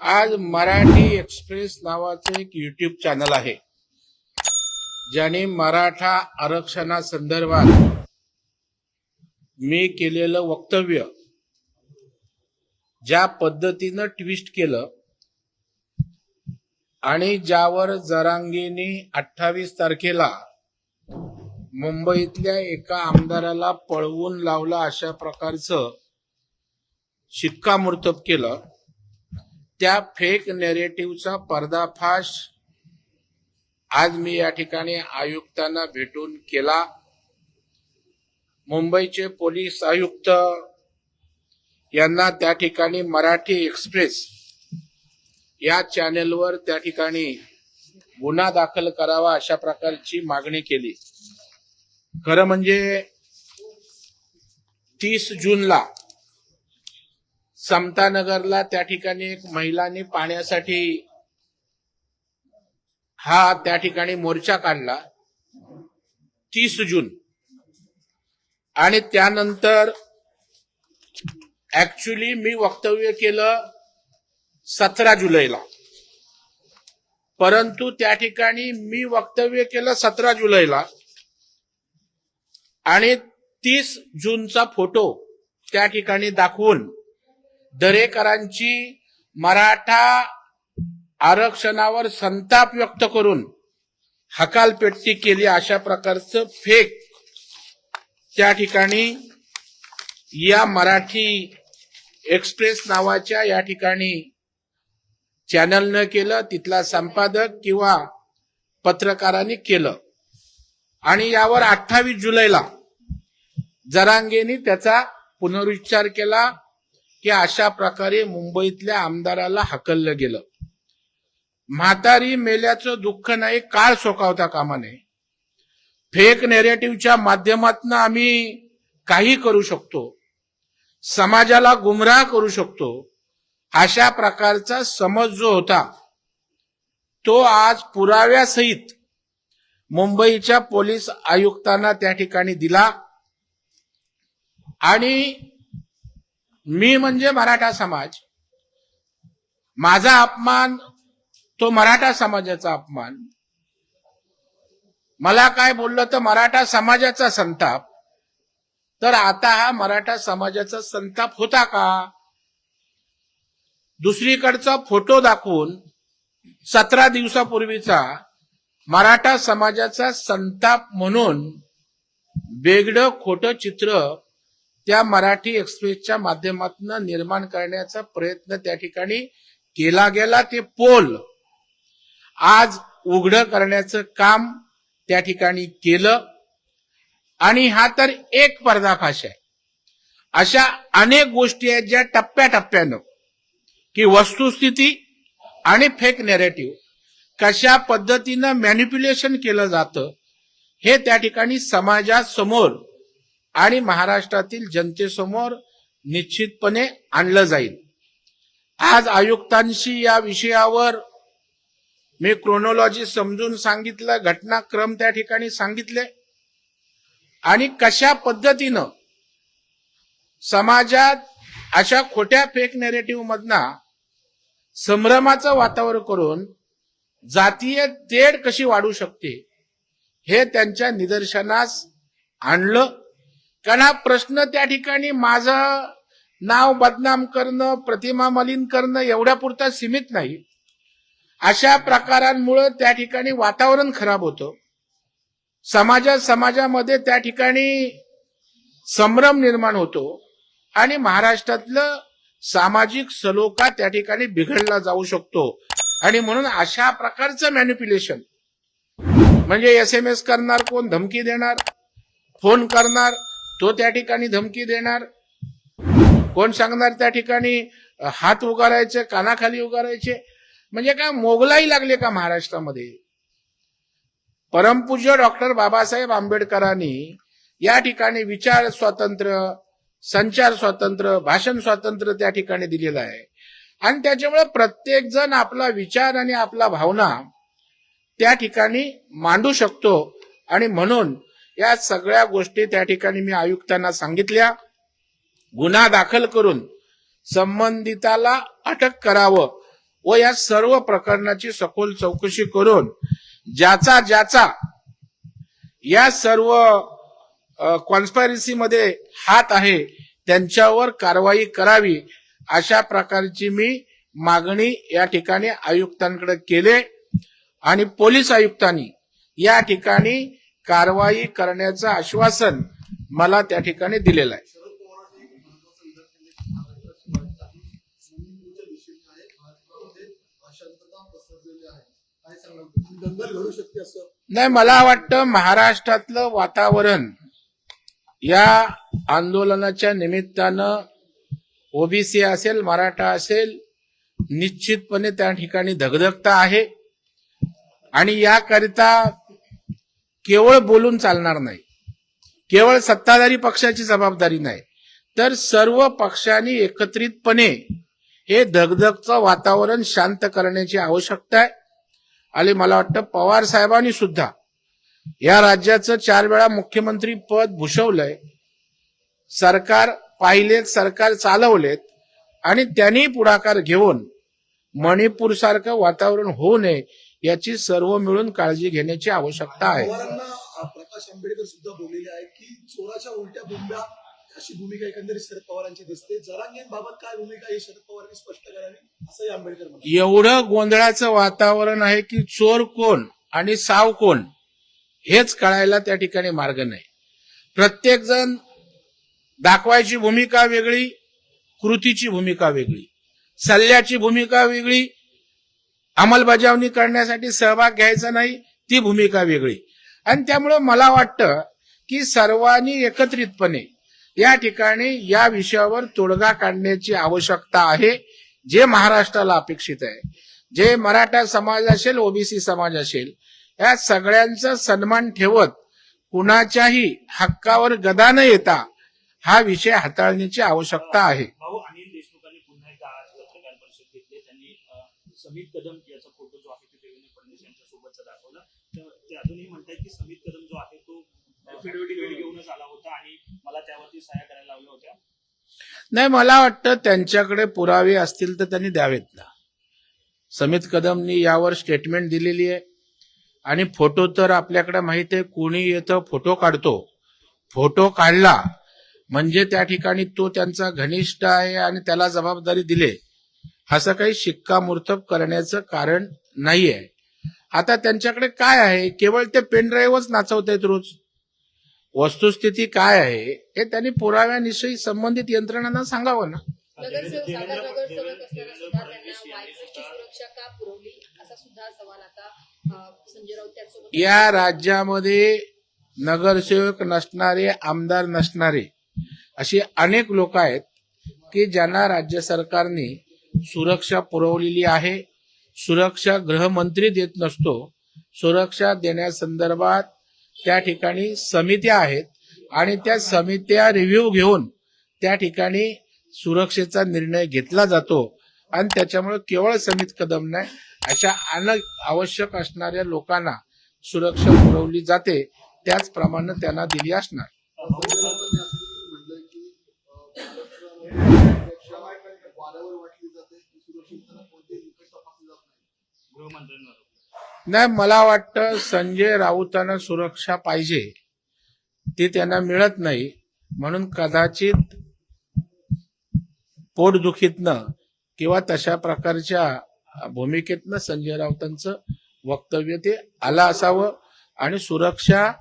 आज मराठी एक्सप्रेस नावाचं एक युट्यूब चॅनल आहे. ज्याने मराठा आरक्षणासंदर्भात मी केलेलं वक्तव्य ज्या पद्धतीनं ट्विस्ट केलं आणि ज्यावर जरांगीने अठ्ठावीस तारखेला मुंबईतल्या एका आमदाराला पळवून लावला अशा प्रकारचं शिक्कामोर्तब केलं. त्या फेक नेरेटिव्हचा पर्दाफाश आज मी या ठिकाणी आयुक्तांना भेटून केला. मुंबईचे पोलीस आयुक्त यांना त्या ठिकाणी मराठी एक्सप्रेस या चॅनेलवर त्या ठिकाणी गुन्हा दाखल करावा अशा प्रकारची मागणी केली. खरं म्हणजे तीस जूनला समतानगरला त्या ठिकाणी एक महिलांनी पाण्यासाठी हा त्या ठिकाणी मोर्चा काढला. तीस जून. आणि त्यानंतर ऍक्च्युली मी वक्तव्य केलं सतरा जुलैला. परंतु त्या ठिकाणी मी वक्तव्य केलं सतरा जुलैला. आणि तीस जूनचा फोटो त्या ठिकाणी दाखवून दरेकरांची मराठा आरक्षणावर संताप व्यक्त करून हकालपेट्टी केली अशा प्रकारचं फेक त्या ठिकाणी या मराठी एक्सप्रेस नावाच्या या ठिकाणी चॅनलनं केलं तिथला संपादक किंवा पत्रकारांनी केलं. आणि यावर अठ्ठावीस जुलैला जरांगेनी त्याचा पुनरुच्चार केला. की अशा प्रकारे मुंबईतल्या आमदाराला हकललं गेलं. म्हातारी मेल्याचं दुःख नाही काळ सोकावता कामा नये. फेक नेरेटिव्हच्या माध्यमातून आम्ही काही करू शकतो. समाजाला गुमराह करू शकतो. अशा प्रकारचा समज जो होता तो आज पुराव्यासहित मुंबईच्या पोलीस आयुक्तांना त्या ठिकाणी दिला. आणि मी म्हणजे मराठा समाज. माझा अपमान तो मराठा समाजाचा अपमान. मला काय बोललं तर मराठा समाजाचा संताप. तर आता हा मराठा समाजाचा संताप होता का? दुसरीकडचा फोटो दाखवून सतरा दिवसापूर्वीचा मराठा समाजाचा संताप म्हणून वेगळं खोटं चित्र त्या मराठी एक्सप्रेसच्या माध्यमातून निर्माण करण्याचा प्रयत्न त्या ठिकाणी केला गेला. ते पोल आज उघड करण्याचं काम त्या ठिकाणी केलं. आणि हा तर एक पर्दाफाश आहे. अशा अनेक गोष्टी आहेत ज्या टप्प्याटप्प्यानं की वस्तुस्थिती आणि फेक नेरेटिव्ह कशा पद्धतीनं मॅन्युप्युलेशन केलं जातं हे त्या ठिकाणी समाजासमोर आणि महाराष्ट्रातील जनतेसमोर निश्चितपणे आणलं जाईल. आज आयुक्तांशी या विषयावर मी क्रोनॉलॉजी समजून सांगितलं घटनाक्रम त्या ठिकाणी सांगितले. आणि कशा पद्धतीनं समाजात अशा खोट्या फेक नेरेटिव्ह मधना संभ्रमाचं वातावरण करून जातीय तेढ कशी वाढू शकते हे त्यांच्या निदर्शनास आणलं. कारण हा प्रश्न त्या ठिकाणी माझं नाव बदनाम करणं प्रतिमा मलिन करणं एवढ्या पुरता सीमित नाही. अशा प्रकारांमुळे त्या ठिकाणी वातावरण खराब होतं. समाजा समाजामध्ये त्या ठिकाणी संभ्रम निर्माण होतो आणि महाराष्ट्रातलं सामाजिक सलोखा त्या ठिकाणी बिघडला जाऊ शकतो. आणि म्हणून अशा प्रकारचं मॅन्युप्युलेशन म्हणजे एस एम एस करणार कोण धमकी देणार फोन करणार तो त्या ठिकाणी धमकी देणार. कोण सांगणार त्या ठिकाणी? हात उगारायचे कानाखाली उगारायचे. म्हणजे काय मोगलाई लागले का महाराष्ट्रामध्ये? परमपूज्य डॉक्टर बाबासाहेब आंबेडकरांनी या ठिकाणी विचार स्वातंत्र्य संचार स्वातंत्र्य भाषण स्वातंत्र्य त्या ठिकाणी दिलेलं आहे. आणि त्याच्यामुळे प्रत्येक जण आपला विचार आणि आपला भावना त्या ठिकाणी मांडू शकतो. आणि म्हणून या सगळ्या गोष्टी त्या ठिकाणी मी आयुक्तांना सांगितल्या. गुन्हा दाखल करून संबंधिताला अटक करावं व या सर्व प्रकरणाची सखोल चौकशी करून ज्याचा ज्याचा या सर्व कॉन्स्पायरसीमध्ये हात आहे त्यांच्यावर कारवाई करावी अशा प्रकारची मी मागणी या ठिकाणी आयुक्तांकडे केले आणि पोलीस आयुक्तांनी या ठिकाणी कारवाई करण्याचं आश्वासन मला त्या ठिकाणी दिलेलं आहे. नाही मला वाटतं महाराष्ट्रातलं वातावरण या आंदोलनाच्या निमित्तानं ओबीसी असेल मराठा असेल निश्चितपणे त्या ठिकाणी धगधगता आहे. आणि याकरिता केवळ बोलून चालणार नाही. केवळ सत्ताधारी पक्षाची जबाबदारी नाही. तर सर्व पक्षांनी एकत्रितपणे हे धगधगचं वातावरण शांत करण्याची आवश्यकता आहे. आणि मला वाटतं पवार साहेबांनी सुद्धा या राज्याचं चार वेळा मुख्यमंत्री पद भूषवलंय. सरकार पाहिलेत सरकार चालवलेत. आणि त्यांनी पुढाकार घेऊन मणिपूर सारखं वातावरण होऊ नये याची सर्व मिळून काळजी घेण्याची आवश्यकता आहे. प्रकाश आंबेडकर सुद्धा बोललेले आहेत की चोराच्या उलट्या बोंब्या अशी भूमिका एकंदरीत शरद पवारांची दिसते. जरांगीन बाबत काय भूमिका आहे हे शरद पवारांनी स्पष्ट करावी असंही आंबेडकर एवढं गोंधळाचं वातावरण आहे की चोर कोण आणि साव कोण हेच कळायला त्या ठिकाणी मार्ग नाही. प्रत्येक जण दाखवायची भूमिका वेगळी कृतीची भूमिका वेगळी सल्ल्याची भूमिका वेगळी अंमलबजावणी करण्यासाठी सहभाग घ्यायचा नाही ती भूमिका वेगळी. आणि त्यामुळं मला वाटतं की सर्वांनी एकत्रितपणे या ठिकाणी या विषयावर तोडगा काढण्याची आवश्यकता आहे जे महाराष्ट्राला अपेक्षित आहे. जे मराठा समाज असेल ओबीसी समाज असेल या सगळ्यांचा सन्मान ठेवत कुणाच्याही हक्कावर गदा न येता हा विषय हाताळण्याची आवश्यकता आहे. भाऊ अनिल देशमुखांनी पुन्हा एकदा आज पत्रकार परिषद घेतली. त्यांनी समीर कदम याचा फोटो जो आहे तो देवेंद्र फडणवीस यांच्या सोबतचा दाखवला तर ते अजूनही म्हणतात की समित कदम जो आहे तो घेऊनच आला होता आणि मला त्यावरती सहाय्य करायला लावल्या होत्या. नाही मला वाटतं त्यांच्याकडे पुरावे असतील तर त्यांनी द्यावेत ना. समित कदमनी यावर स्टेटमेंट दिलेली आहे. आणि फोटो तर आपल्याकडे माहीत आहे कोणी येतं फोटो काढतो. फोटो काढला म्हणजे त्या ठिकाणी तो त्यांचा घनिष्ठ आहे आणि त्याला जबाबदारी दिले असं काही शिक्कामोर्तब करण्याचं कारण नाही आहे आता त्यांच्याकडे काय आहे? केवळ ते पेनड्राईव्हच नाचवत आहेत रोज. वस्तुस्थिती काय आहे? हे त्यांनी पुराव्याविषयी संबंधित यंत्रणांना सांगावं ना. असा या राज्यामध्ये नगरसेवक नसणारे आमदार नसणारे अशी अनेक लोक आहेत की ज्यांना राज्य सरकारने सुरक्षा पुरवलेली आहे. सुरक्षा गृहमंत्री देत नसतो. सुरक्षा देण्यासंदर्भात त्या ठिकाणी समित्या आहेत आणि त्या समित्या रिव्ह्यू घेऊन त्या ठिकाणी सुरक्षेचा निर्णय घेतला जातो. आणि त्याच्यामुळे केवळ समित कदम नाही अशा अनेक आवश्यक असणाऱ्या लोकांना सुरक्षा पुरवली जाते. त्याचप्रमाणे त्यांना दिली असणार संजय राऊतांनी असं देखील म्हटलंय की अ, सुरक्षा वाऱ्यावर वाटली जाते की सुरक्षितता कोणतेही निकष तपासले जात नाही गृहमंत्र्यांवर नाही मला वाटतं संजय राऊतांना सुरक्षा पाहिजे. ती त्यांना मिळत नाही. म्हणून कदाचित पोटदुखीतनं किंवा तशा प्रकारच्या भूमिकेतनं संजय राऊतांचं वक्तव्य ते आलं असावं. आणि सुरक्षा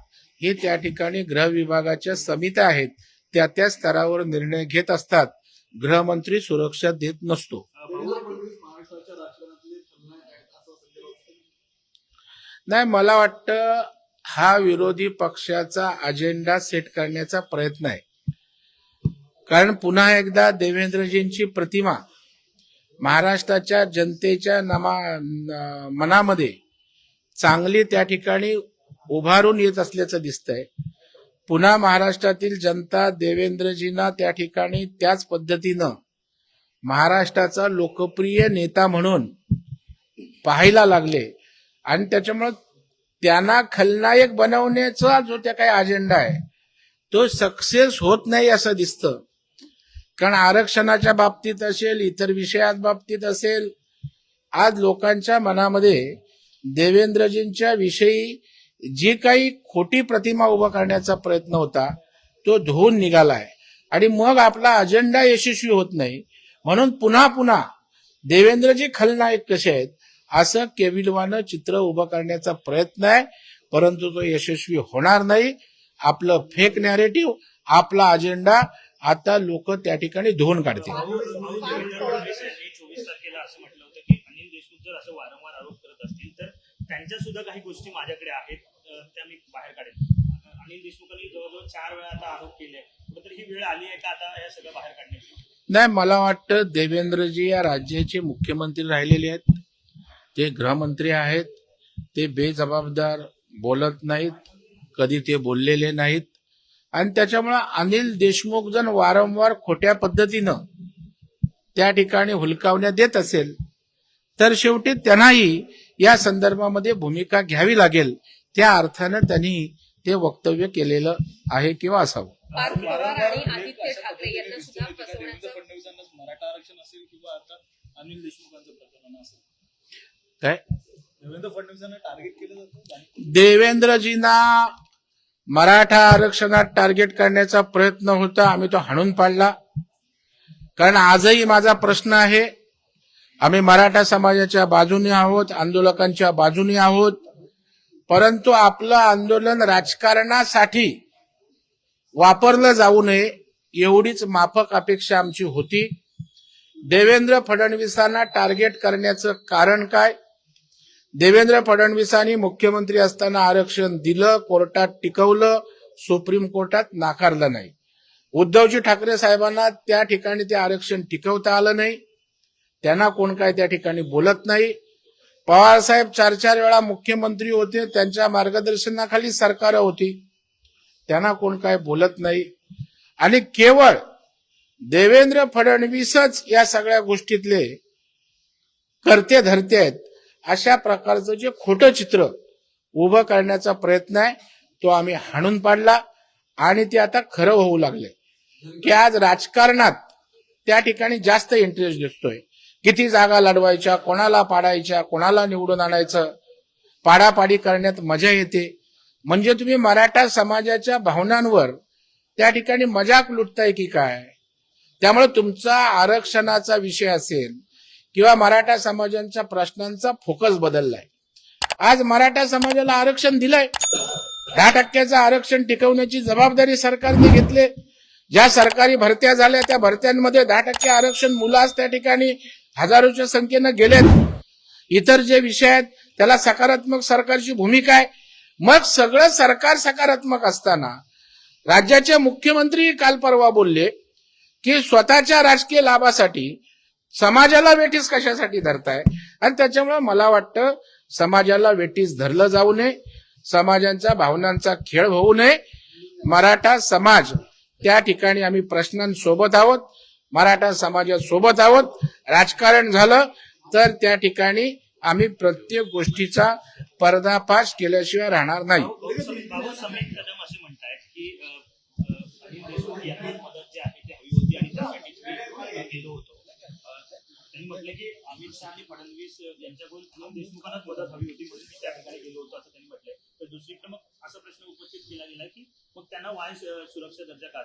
ही त्या ठिकाणी गृह विभागाच्या समित्या आहेत. त्या त्या स्तरावर निर्णय घेत असतात. गृहमंत्री सुरक्षा देत नसतो देवेंद्र फडणवीस महाराष्ट्राच्या राजकारणातले खलनायक आहेत असं संजय राऊत सांगितलं. नाही मला वाटतं हा विरोधी पक्षाचा अजेंडा सेट करण्याचा प्रयत्न आहे. कारण पुन्हा एकदा देवेंद्रजींची प्रतिमा महाराष्ट्राच्या जनतेच्या नमा मनामध्ये चांगली त्या ठिकाणी उभारून येत असल्याचं दिसतंय. पुन्हा महाराष्ट्रातील जनता देवेंद्रजींना त्या ठिकाणी त्याच पद्धतीनं महाराष्ट्राचा लोकप्रिय नेता म्हणून पाहायला लागले. आणि त्याच्यामुळं त्यांना खलनायक बनवण्याचा जो त्या काही अजेंडा आहे तो सक्सेस होत नाही असं दिसतं. कारण आरक्षणाच्या बाबतीत असेल इतर विषयात बाबतीत असेल आज लोकांच्या मनामध्ये देवेंद्रजींच्या विषयी जी काही खोटी प्रतिमा उभा करण्याचा प्रयत्न होता तो धुवून निघालाय. आणि मग आपला अजेंडा यशस्वी होत नाही. म्हणून पुन्हा पुन्हा देवेंद्रजी खलनायक कसे आहेत? असं केविलवानं चित्र उभं करण्याचा प्रयत्न आहे परंतु तो यशस्वी होणार नाही. आपलं फेक नॅरेटिव्ह आपला अजेंडा आता लोक त्या ठिकाणी धुवून काढतील. तर त्यांच्या सुद्धा काही गोष्टी माझ्याकडे आहेत त्या मी बाहेर काढेन. अनिल देशमुखांनी जवळजवळ चार वेळा आता आरोप केले. कुठेतरी ही वेळ आली आहे का आता या सगळं बाहेर काढण्याची? नाही मला वाटतं देवेंद्रजी या राज्याचे मुख्यमंत्री राहिलेले आहेत. ते गृहमंत्री आहेत ते बेजबाबदार बोलत नाहीत कधी ते बोललेले नाहीत. आणि त्याच्यामुळे अनिल देशमुख जण वारंवार खोट्या पद्धतीनं त्या ठिकाणी हुलकावण्या देत असेल तर शेवटी त्यांनाही या संदर्भामध्ये भूमिका घ्यावी लागेल. त्या अर्थानं त्यांनी ते वक्तव्य केलेलं आहे किंवा असावं. पार्थ पवार आणि आदित्य ठाकरे यांना सुद्धा देवेंद्र फसवण्याचं फडणवीसांना मराठा आरक्षण असेल किंवा आता अनिल देशमुखांचं प्रकरण असेल. काय? देवेंद्र फडणवीसांना टार्गेट केलं जातं आणि देवेंद्रजींना मराठा आरक्षणात टार्गेट करण्याचा प्रयत्न होता. आम्ही तो हाणून पाडला. कारण आजही माझा प्रश्न आहे आम्ही मराठा समाजाच्या बाजूने आहोत आंदोलकांच्या बाजूने आहोत. परंतु आपलं आंदोलन राजकारणासाठी वापरलं जाऊ नये एवढीच माफक अपेक्षा आमची होती. देवेंद्र फडणवीसांना टार्गेट करण्याचं कारण काय? देवेंद्र फडणवीसांनी मुख्यमंत्री असताना आरक्षण दिलं कोर्टात टिकवलं सुप्रीम कोर्टात नाकारलं नाही. उद्धवजी ठाकरे साहेबांना त्या ठिकाणी ते आरक्षण टिकवता आलं नाही. त्यांना कोण काय त्या ठिकाणी बोलत नाही. पवारसाहेब चार चार वेळा मुख्यमंत्री होते त्यांच्या मार्गदर्शनाखाली सरकार होती. त्यांना कोण काय बोलत नाही. आणि केवळ देवेंद्र फडणवीसच या सगळ्या गोष्टीतले करते धरते आहेत. अशा प्रकारचं जे खोटं चित्र उभं करण्याचा प्रयत्न आहे तो आम्ही हाणून पाडला आणि ते आता खरं होऊ लागले. की आज राजकारणात त्या ठिकाणी जास्त इंटरेस्ट दिसतोय. किती जागा लढवायच्या कोणाला पाडायच्या कोणाला निवडून आणायचं पाडापाडी करण्यात मजा येते. म्हणजे तुम्ही मराठा समाजाच्या भावनांवर त्या ठिकाणी मजाक लुटताय की काय? त्यामुळे तुमचा आरक्षणाचा विषय असेल किंवा मराठा समाजांच्या प्रश्नांचा फोकस बदललाय. आज मराठा समाजाला आरक्षण दिलंय. दहा टक्क्याचं आरक्षण टिकवण्याची जबाबदारी सरकारने घेतली. ज्या सरकारी भरत्या झाल्या त्या भरत्यांमध्ये दहा टक्के आरक्षण मुलं आज त्या ठिकाणी हजारोच्या संख्येनं गेलेत. इतर जे विषय आहेत त्याला सकारात्मक सरकारची भूमिका आहे. मग सगळं सरकार सकारात्मक असताना राज्याचे मुख्यमंत्री काल परवा बोलले की स्वतःच्या राजकीय लाभासाठी समाजाला वेठीस कशासाठी धरताय? आणि त्याच्यामुळे मला वाटतं समाजाला वेठीस धरलं जाऊ नये समाजांच्या भावनांचा खेळ होऊ नये. मराठा समाज त्या ठिकाणी आम्ही प्रश्नांसोबत आहोत. मराठा समाजासोबत आहोत. राजकारण झालं तर त्या ठिकाणी आम्ही प्रत्येक गोष्टीचा पर्दाफाश केल्याशिवाय राहणार नाही. की म्हटलं की अमित शहा आणि फडणवीस यांच्याकडून अनिल देशमुखांनाच मदत हवी होती म्हणून मी त्या ठिकाणी गेलो होतो असं त्यांनी म्हटलंय. तर दुसरीकडे मग असा प्रश्न उपस्थित केला गेला की मग त्यांना वाय सुरक्षा दर्जा का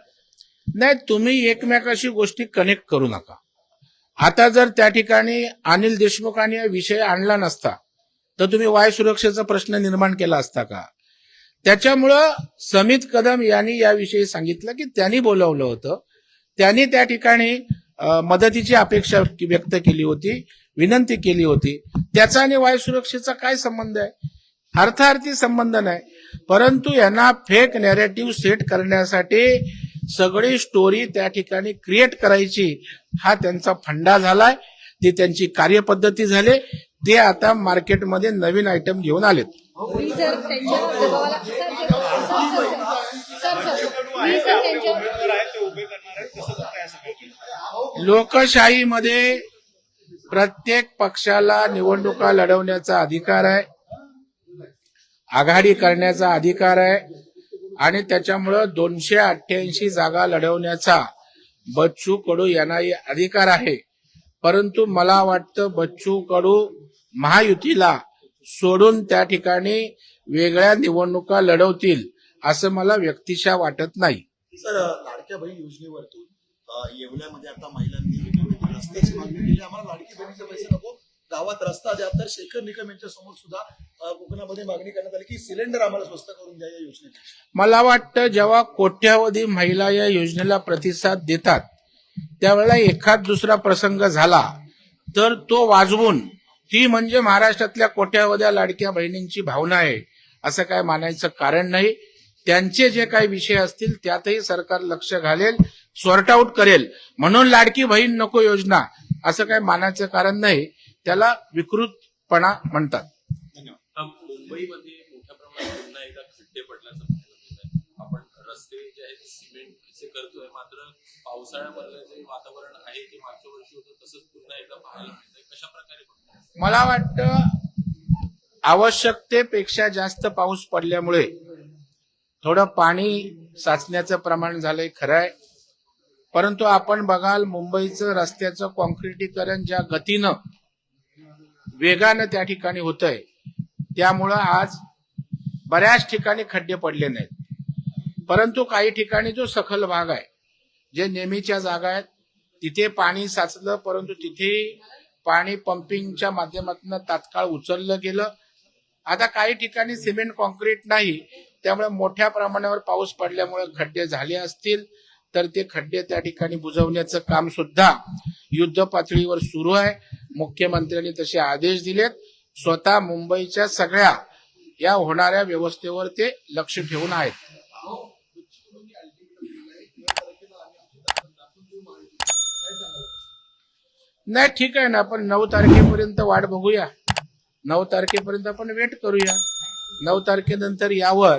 नाही तुम्ही एकमेकाशी गोष्टी कनेक्ट करू नका. आता जर त्या ठिकाणी अनिल देशमुखांनी हा विषय आणला नसता तर तुम्ही वाय सुरक्षेचा प्रश्न निर्माण केला असता का? त्याच्यामुळं समित कदम यांनी याविषयी सांगितलं की त्यांनी बोलवलं होतं. त्यांनी त्या ठिकाणी मदतीची अपेक्षा व्यक्त केली होती विनंती केली होती त्याचा आणि वाय सुरक्षेचा काय संबंध आहे अर्थार्थी संबंध नाही परंतु यांना फेक नॅरेटिव्ह सेट करण्यासाठी सगळी स्टोरी त्या ठिकाणी क्रिएट करायची हा त्यांचा फंडा झालाय ती त्यांची कार्यपद्धती झाली ते आता मार्केटमध्ये नवीन आयटम घेऊन आलेत मी त्यांच्या लोकशाहीमध्ये प्रत्येक पक्षाला निवडणुका लढवण्याचा अधिकार आहे आघाडी करण्याचा अधिकार आहे आणि त्याच्यामुळं दोनशे अठ्ठ्याऐंशी जागा लढवण्याचा बच्चू कडू यांनाही अधिकार आहे. परंतु मला वाटतं बच्चू कडू महायुतीला सोडून त्या ठिकाणी वेगळ्या निवडणुका लढवतील असं मला व्यक्तिशा वाटत नाही. सर लाडक्या बहीण योजनेवरतून येवल्यामध्ये आता महिलांनी रस्त्याची मागणी केली. आम्हाला लाडकी बहिणीचे पैसे नको. गावात रस्ता द्या. तर शेखर निकम यांच्या समोर सुद्धा कोकणामध्ये मागणी करण्यात आली की सिलेंडर आम्हाला स्वस्त करून द्या या योजनेत मला वाटतं जेव्हा कोट्यावधी महिला या योजनेला प्रतिसाद देतात त्यावेळेला एखाद दुसरा प्रसंग झाला तर तो वाजवून ती म्हणजे महाराष्ट्रातल्या कोट्यावध्या लाडक्या बहिणींची भावना आहे. असं काय मानायचं कारण नाही. त्यांचे जे काही विषय असतील त्यातही सरकार लक्ष घालेल सॉर्ट आऊट करेल. म्हणून लाडकी बहीण नको योजना असं काय मानायचं कारण नाही. त्याला विकृतपणा म्हणतात. मुंबईमध्ये मोठ्या प्रमाणात पुन्हा एकदा खड्डे पडल्याचं पाहायला मिळत आहे आपण रस्ते जे आहेत सिमेंटचे करतोय मात्र पावसाळ्यामधलं जे वातावरण आहे ते मागच्या वर्षी होतं तसंच पुन्हा एकदा पाहायला मिळतंय. कशा प्रकारे? मला वाटतं आवश्यकतेपेक्षा जास्त पाऊस पडल्यामुळे थोडं पाणी साचण्याचं प्रमाण झालंय खरं आहे परंतु आपण बघाल मुंबईचं रस्त्याचं कॉन्क्रिटीकरण ज्या गतीनं वेगानं त्या ठिकाणी होत आहे त्यामुळं आज बऱ्याच ठिकाणी खड्डे पडले नाहीत. परंतु काही ठिकाणी जो सखल भाग आहे जे नेहमीच्या जागा आहेत तिथे पाणी साचलं परंतु तिथे पाणी पंपिंगच्या माध्यमातून तात्काळ उचललं गेलं. आता काही ठिकाणी सिमेंट कॉन्क्रीट नाही त्यामुळे मोठ्या प्रमाणावर पाऊस पडल्यामुळे खड्डे झाले असतील तर ते खड्डे त्या ठिकाणी बुजवण्याचं काम सुद्धा युद्ध पातळीवर सुरू आहे. मुख्यमंत्र्यांनी तसे आदेश दिलेत. स्वतः मुंबईच्या सगळ्या या होणाऱ्या व्यवस्थेवर ते लक्ष ठेवून आहेत. नाही ठीक आहे ना आपण नऊ तारखेपर्यंत वाट बघूया. नऊ तारखेपर्यंत आपण वेट करूया. नऊ तारखेनंतर यावर